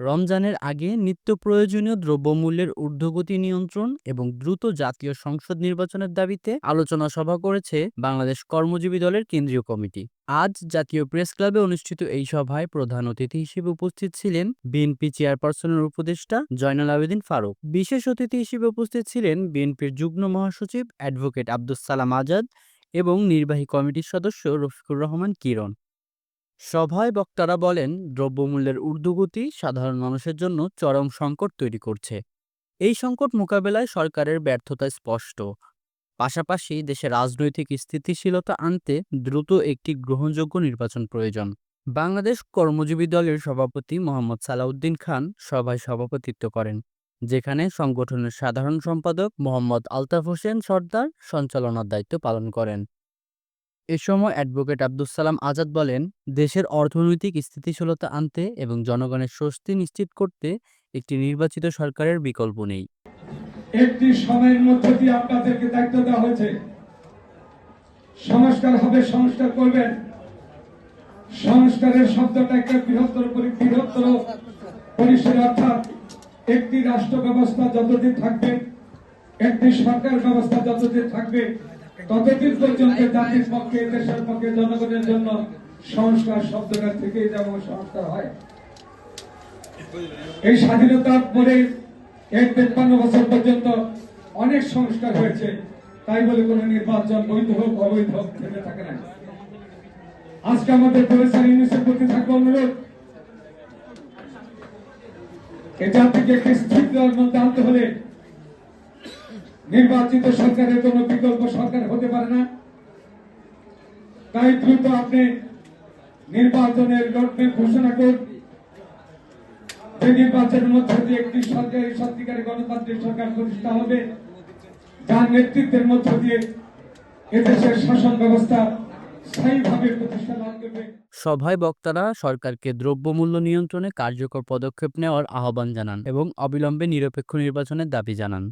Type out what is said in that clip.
রমজানের আগে নিত্য প্রয়োজনীয় দ্রব্যমূল্যের ঊর্ধ্বগতি নিয়ন্ত্রণ এবং দ্রুত জাতীয় সংসদ নির্বাচনের দাবিতে আলোচনা সভা করেছে বাংলাদেশ কর্মজীবী দলের কেন্দ্রীয় কমিটি। আজ জাতীয় প্রেস ক্লাবে অনুষ্ঠিত এই সভায় প্রধান অতিথি হিসেবে উপস্থিত ছিলেন বিএনপি চেয়ারপারসনের উপদেষ্টা জয়নাল আবেদিন ফারুক। বিশেষ অতিথি হিসেবে উপস্থিত ছিলেন বিএনপির যুগ্ম মহাসচিব অ্যাডভোকেট আব্দুস সালাম আজাদ এবং নির্বাহী কমিটির সদস্য রফিকুর রহমান কিরণ। সভায় বক্তারা বলেন, দ্রব্যমূল্যের ঊর্ধ্বগতি সাধারণ মানুষের জন্য চরম সংকট তৈরি করছে। এই সংকট মোকাবেলায় সরকারের ব্যর্থতা স্পষ্ট। পাশাপাশি দেশে রাজনৈতিক স্থিতিশীলতা আনতে দ্রুত একটি গ্রহণযোগ্য নির্বাচন প্রয়োজন। বাংলাদেশ কর্মজীবী দলের সভাপতি মোহাম্মদ সালাউদ্দিন খান সভায় সভাপতিত্ব করেন, যেখানে সংগঠনের সাধারণ সম্পাদক মোহাম্মদ আলতাফ হোসেন সর্দার সঞ্চালনার দায়িত্ব পালন করেন। এ সময় অ্যাডভোকেট আব্দুস সালাম আজাদ বলেন, দেশের অর্থনৈতিক স্থিতিশীলতা আনতে এবং জনগণের স্বস্তি নিশ্চিত করতে একটি নির্বাচিত সরকারের বিকল্প নেই। একটি সময়ের মধ্য দিয়ে আপনাদেরকে দায়িত্ব দেওয়া হয়েছে। সংস্কার হবে, সংস্কার করবেন। সংস্কারের শব্দটা একটা বৃহত্তর বৃহত্তর পরিসর, অর্থাৎ একটি রাষ্ট্র ব্যবস্থা যতদিন থাকবে, একটি সরকার ব্যবস্থা যতদিন থাকবে ততদিন পর্যন্ত জাতির পক্ষে, দেশের পক্ষে, জনগণের জন্য সংস্কার শব্দটা থেকেই যেমন সংস্কার হয়। এই স্বাধীনতার পরে এক তেপ্পান্ন বছর পর্যন্ত অনেক সংস্কার হয়েছে। তাই বলে কোন নির্বাচন বৈধ হোক, অবৈধ হোক, থেমে থাকে না। আজকে আমাদের প্রফেসর ইউনিসের প্রতি থাকবে অনুরোধ। এ জাতিকে একটি স্থিতির মধ্যে আনতে হলে নির্বাচিত সরকারের কোন বিকল্প সরকার হতে পারে না। তাই দ্রুত আপনি নির্বাচনের লক্ষ্যে ঘোষণা করুন। নির্বাচনের দিয়ে একটি সরকারি গণতান্ত্রিক সরকার প্রতিষ্ঠা হবে, যার নেতৃত্বের মধ্য দিয়ে এদেশের শাসন ব্যবস্থা সভায় বক্তারা সরকারকে দ্রব্যমূল্য নিয়ন্ত্রণে কার্যকর পদক্ষেপ নেওয়ার আহ্বান জানান এবং অবিলম্বে নিরপেক্ষ নির্বাচনের দাবি জানান।